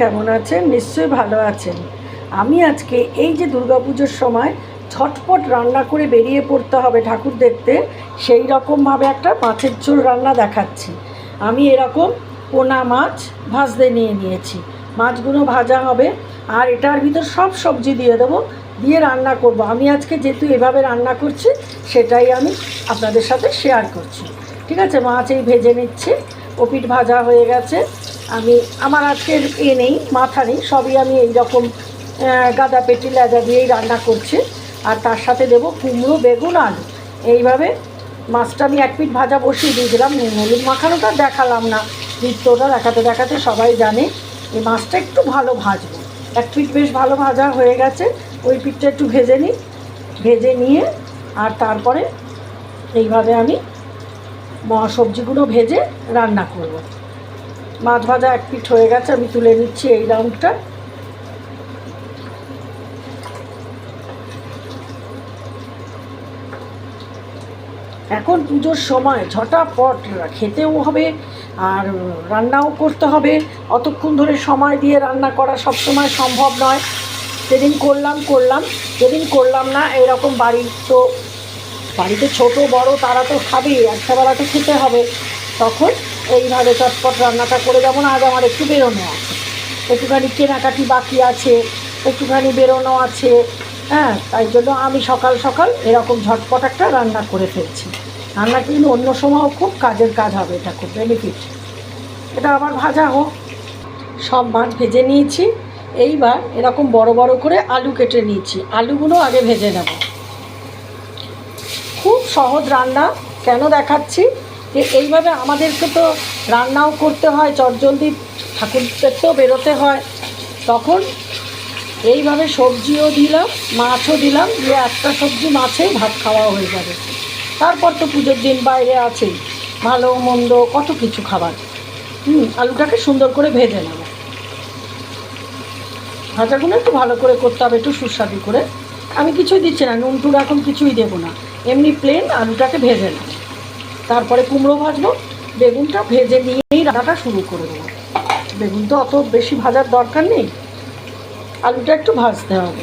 কেমন আছেন? নিশ্চয়ই ভালো আছেন। আমি আজকে এই যে দুর্গাপুজোর সময় ঝটপট রান্না করে বেরিয়ে পড়তে হবে ঠাকুর দেখতে, সেই রকমভাবে একটা মাছের ঝোল রান্না দেখাচ্ছি। আমি এরকম পোনা মাছ ভাজতে নিয়ে নিয়েছি। মাছগুলো ভাজা হবে, আর এটার ভিতর সব সবজি দিয়ে দেবো, দিয়ে রান্না করব। আমি আজকে যেহেতু এভাবে রান্না করছি, সেটাই আমি আপনাদের সাথে শেয়ার করছি। ঠিক আছে, মাছ এই ভেজে নিচ্ছি ওপিট ভাজা হয়ে গেছে। আমি, আমার আজকের এ নেই, মাথা নেই, সবই আমি এই রকম গাদা পেটি, লেজা দিয়েই রান্না করছি। আর তার সাথে দেবো কুমড়ো, বেগুন, আলু। এইভাবে মাছটা আমি এক পিঠ ভাজা বসিয়ে দিয়েছিলাম হলুদ মাখানোটা দেখালাম না। নৃত্যটা দেখাতে দেখাতে সবাই জানে, এই মাছটা একটু ভালো ভাজবো। এক পিঠ বেশ ভালো ভাজা হয়ে গেছে, ওই পিঠটা একটু ভেজে নিই, ভেজে নিয়ে, আর তারপরে এইভাবে আমি সবজিগুলো ভেজে রান্না করব। মাছ ভাজা এক পিঠ হয়ে গেছে, আমি তুলে নিচ্ছি এই রাউন্ডটা। এখন পুজোর সময় ঝটাপট খেতেও হবে আর রান্নাও করতে হবে। অতক্ষণ ধরে সময় দিয়ে রান্না করা সব সময় সম্ভব নয়। যেদিন করলাম করলাম। যেদিন করলাম না, এরকম বাড়ির তো বাড়িতে ছোট, বড় তারা তো খাবেই একটা বেলা তো খেতে হবে। তখন এইভাবে চটপট রান্নাটা করে যাব না, আজ আমার একটু বেরোনো আছে। একটুখানি কেনাকাটি বাকি আছে, একটুখানি বেরোনো আছে হ্যাঁ তাই জন্য আমি সকাল সকাল এরকম ঝটপট একটা রান্না করে ফেলছি। রান্না কিন্তু অন্য সময়ও খুব কাজের কাজ হবে, এটা খুব বেনিফিট এটা আবার ভাজা হোক। সব মাছ ভেজে নিয়েছি, এইবার এরকম বড় বড় করে আলু কেটে নিয়েছি। আলুগুলো আগে ভেজে নেব। খুব সহজ রান্না, কেন দেখাচ্ছি? যে এইভাবে আমাদেরকে তো রান্নাও করতে হয়, চটজলদি ঠাকুর দেখতেও বেরোতে হয়। তখন এইভাবে সবজিও দিলাম, মাছও দিলাম, দিয়ে একটা সবজি মাছেই ভাত খাওয়া হয়ে যাবে। তারপর তো পুজোর দিন বাইরে আছেই ভালো মন্দ কত কিছু খাবার। হুম, আলুটাকে সুন্দর করে ভেজে নেব। ভাজাগুলো একটু ভালো করে করতে হবে, একটু সুস্বাদু করে। আমি কিছুই দিচ্ছি না, নুন টুন এখন কিছুই দেবো না। এমনি প্লেন আলুটাকে ভেজে নেব। তারপরে কুমড়ো ভাজবো, বেগুনটা ভেজে নিয়েই রান্নাটা শুরু করে দেবো। বেগুন তো অত বেশি ভাজার দরকার নেই, আলুটা একটু ভাজতে হবে।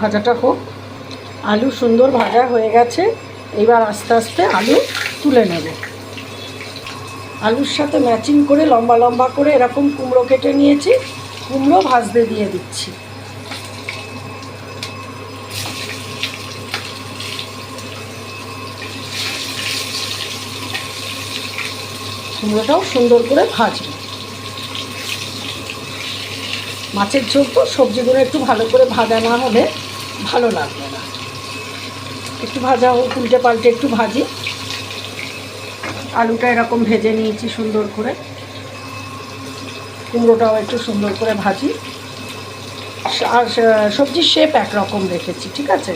ভাজাটা হোক, আলু সুন্দর ভাজা হয়ে গেছে, এবার আস্তে আস্তে আলু তুলে নেব। আলুর সাথে ম্যাচিং করে লম্বা লম্বা করে এরকম কুমড়ো কেটে নিয়েছি, কুমড়ো ভাজতে দিয়ে দিচ্ছি। কুমড়োটাও সুন্দর করে ভাজবো। মাছের ঝোল তো সবজিগুলো একটু ভালো করে ভাজা না হলে ভালো লাগবে না। একটু ভাজা হোক, উল্টে পাল্টে একটু ভাজি। আলুটা এরকম ভেজে নিয়েছি সুন্দর করে। কুমড়োটাও একটু সুন্দর করে ভাজি। আর সবজির শেপ একরকম রেখেছি, ঠিক আছে?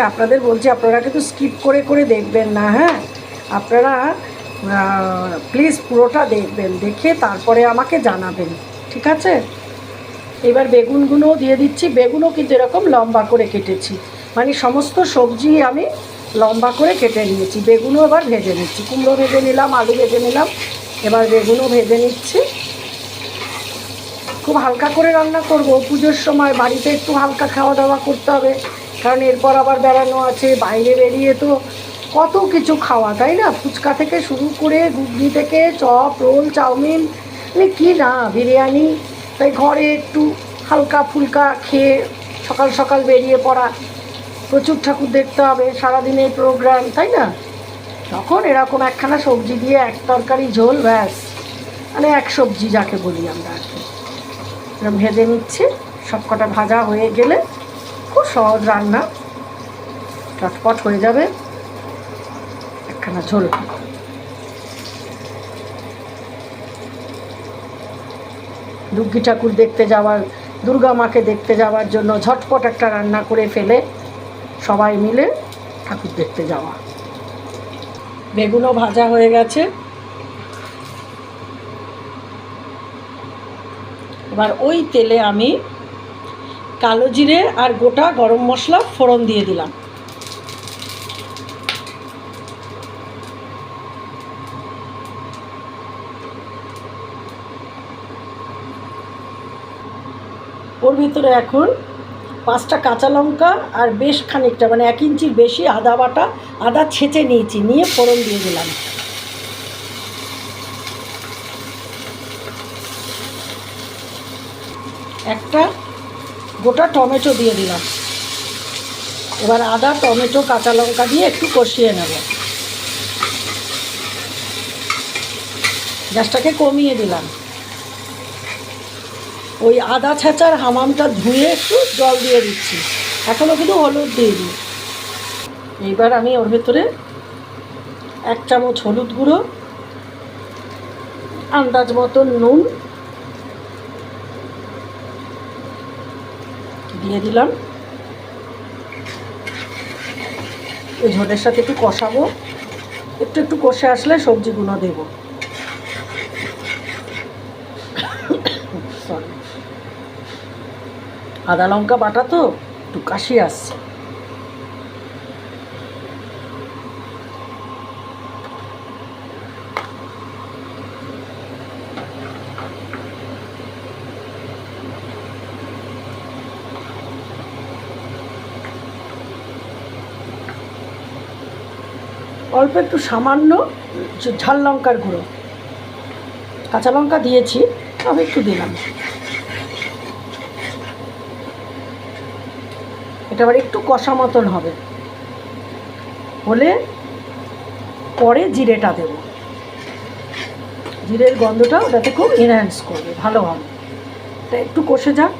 আচ্ছা আপনাদের বলছি, আপনারা কিন্তু স্কিপ করে করে দেখবেন না হ্যাঁ? আপনারা প্লিজ পুরোটা দেখবেন, দেখে তারপরে আমাকে জানাবেন, ঠিক আছে? এবার বেগুনগুলোও দিয়ে দিচ্ছি, বেগুনও কিন্তু এরকম লম্বা করে কেটেছি মানে সমস্ত সবজি আমি লম্বা করে কেটে নিয়েছি, বেগুনও এবার ভেজে নিচ্ছি, কুমড়ো ভেজে নিলাম, আলু ভেজে নিলাম, এবার বেগুনও ভেজে নিচ্ছি। খুব হালকা করে রান্না করব, পুজোর সময় বাড়িতে একটু হালকা খাওয়া দাওয়া করতে হবে কারণ এরপর আবার বেড়ানো আছে, বাইরে বেরিয়ে তো কত কিছু খাওয়া, তাই না? ফুচকা থেকে শুরু করে ঘুগনি থেকে চপ, রোল, চাউমিন মানে কী না, বিরিয়ানি, তাই ঘরে একটু হালকা ফুলকা খেয়ে সকাল সকাল বেরিয়ে পড়া। প্রচুর ঠাকুর দেখতে হবে, সারাদিনের প্রোগ্রাম তাই না? তখন এরকম একখানা সবজি দিয়ে এক তরকারি ঝোল, ব্যাস। মানে এক সবজি যাকে বলি আমরা আর কি। এরকম ভেজে নিচ্ছে সব কটা ভাজা হয়ে গেলে খুব সহজ রান্না। চটপট হয়ে যাবে। একখানা ঝোল। দুর্গি ঠাকুর দেখতে যাওয়ার, দুর্গা মাকে দেখতে যাওয়ার জন্য ঝটপট একটা রান্না করে ফেলে সবাই মিলে ঠাকুর দেখতে যাওয়া। বেগুনও ভাজা হয়ে গেছে। এবার ওই তেলে আমি কালো জিরে আর গোটা গরম মশলা ফোড়ন দিয়ে দিলাম। ওর ভিতরে এখন পাঁচটা কাঁচা লঙ্কা আর বেশ খানিকটা মানে এক ইঞ্চির বেশি আদা বাটা, আদা ছেঁচে নিয়েছি, নিয়ে ফোড়ন দিয়ে দিলাম। একটা গোটা টমেটো দিয়ে দিলাম। এবার আদা, টমেটো, কাঁচা লঙ্কা দিয়ে একটু কষিয়ে নেব। গ্যাসটাকে কমিয়ে দিলাম। ওই আদা ছেঁচার হামামটা ধুয়ে একটু জল দিয়ে দিচ্ছি। এখনও কিন্তু হলুদ দিয়ে দিই এইবার আমি ওর ভেতরে এক চামচ হলুদ গুঁড়ো, আন্দাজ মতন নুন দিয়ে দিলাম। এই ঝোলের সাথে একটু কষাবো। একটু একটু কষে আসলে সবজিগুলো দেব। সরি আদা লঙ্কা বাটা তো, একটু কাশি আসছে। অল্প একটু সামান্য ঝাল লঙ্কার গুঁড়ো। কাঁচা লঙ্কা দিয়েছি তবে একটু দিলাম। এটা আবার একটু কষা মতন হবে। হলে পরে জিরেটা দেব। জিরের গন্ধটা ওটাতে খুব এনহ্যান্স করবে, ভালো হবে। তা একটু কষে যাক।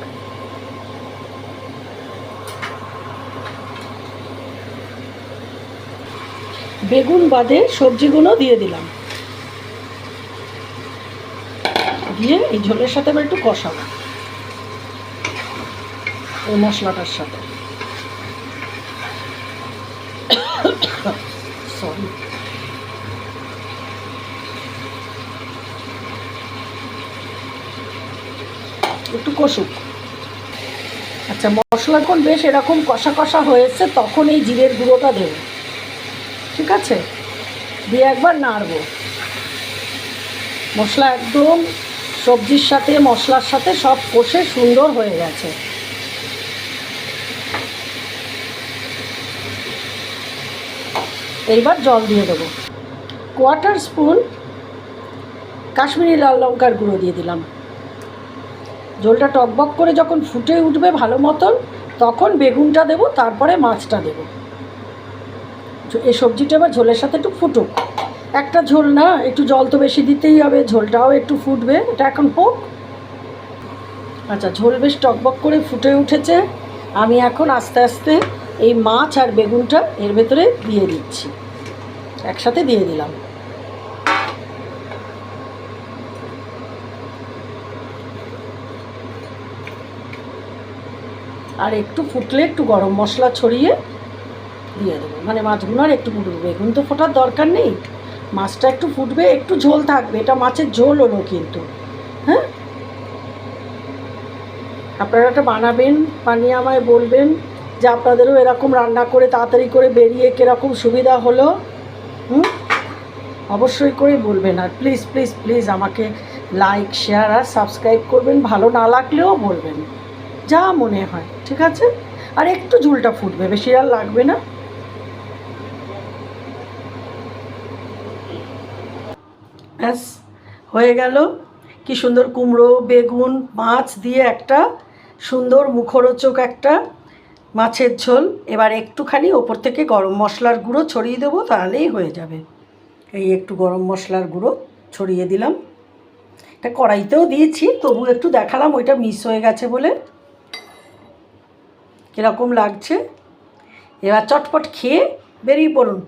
বেগুন বাদে সবজিগুলো দিয়ে দিলাম। দিয়ে এই ঝোলের সাথে আবার একটু কষাবো। ওই মশলাটার সাথে। সরি একটু কষুক। আচ্ছা মশলা যখন বেশ এরকম কষা কষা হয়েছে, তখন এই জিরের গুঁড়োটা দেবো। ঠিক আছে? দিয়ে একবার নাড়বো। মশলা একদম সবজির সাথে, মশলার সাথে সব কষে সুন্দর হয়ে গেছে। এইবার জল দিয়ে দেবো। কোয়ার্টার স্পুন কাশ্মীরি লাল লঙ্কার গুঁড়ো দিয়ে দিলাম। ঝোলটা টকবক করে যখন ফুটে উঠবে ভালো মতন, তখন বেগুনটা দেবো, তারপরে মাছটা দেবো। এই সবজিটা এবার ঝোলের সাথে একটু ফুটুক। একটা ঝোল না, একটু জল তো বেশি দিতেই হবে, ঝোলটাও একটু ফুটবে, এটা এখন হোক। আচ্ছা ঝোল বেশ টকবক করে ফুটে উঠেছে। আমি এখন আস্তে আস্তে এই মাছ আর বেগুনটা এর ভেতরে দিয়ে দিচ্ছি। একসাথে দিয়ে দিলাম। আর একটু ফুটলে একটু গরম মশলা ছড়িয়ে দিয়ে দেবো। মানে মাছগুলো আর একটু ফুটবে। বেগুন তো ফোটার দরকার নেই। মাছটা একটু ফুটবে, একটু ঝোল থাকবে। এটা মাছের ঝোল হলো কিন্তু। হ্যাঁ? আপনারা এটা বানাবেন, বানিয়ে আমায় বলবেন যে আপনাদেরও এরকম রান্না করে তাড়াতাড়ি করে বেরিয়ে কীরকম সুবিধা হলো। হুম? অবশ্যই করে বলবেন। আর প্লিজ প্লিজ প্লিজ আমাকে লাইক শেয়ার আর সাবস্ক্রাইব করবেন। ভালো না লাগলেও বলবেন। যা মনে হয়। ঠিক আছে? আর একটু ঝুলটা ফুটবে। বেশি আর লাগবে না। ব্যাস, হয়ে গেল। কি সুন্দর কুমড়ো, বেগুন, মাছ দিয়ে একটা সুন্দর মুখরোচক একটা মাছের ঝোল। এবার একটুখানি ওপর থেকে গরম মশলার গুঁড়ো ছড়িয়ে দেবো, তাহলেই হয়ে যাবে। এই একটু গরম মশলার গুঁড়ো ছড়িয়ে দিলাম। এটা কড়াইতেও দিয়েছি, তবু একটু দেখালাম, ওইটা মিস হয়ে গেছে বলে। কীরকম লাগছে? এবার চটপট খেয়ে বেরিয়ে পড়ুন।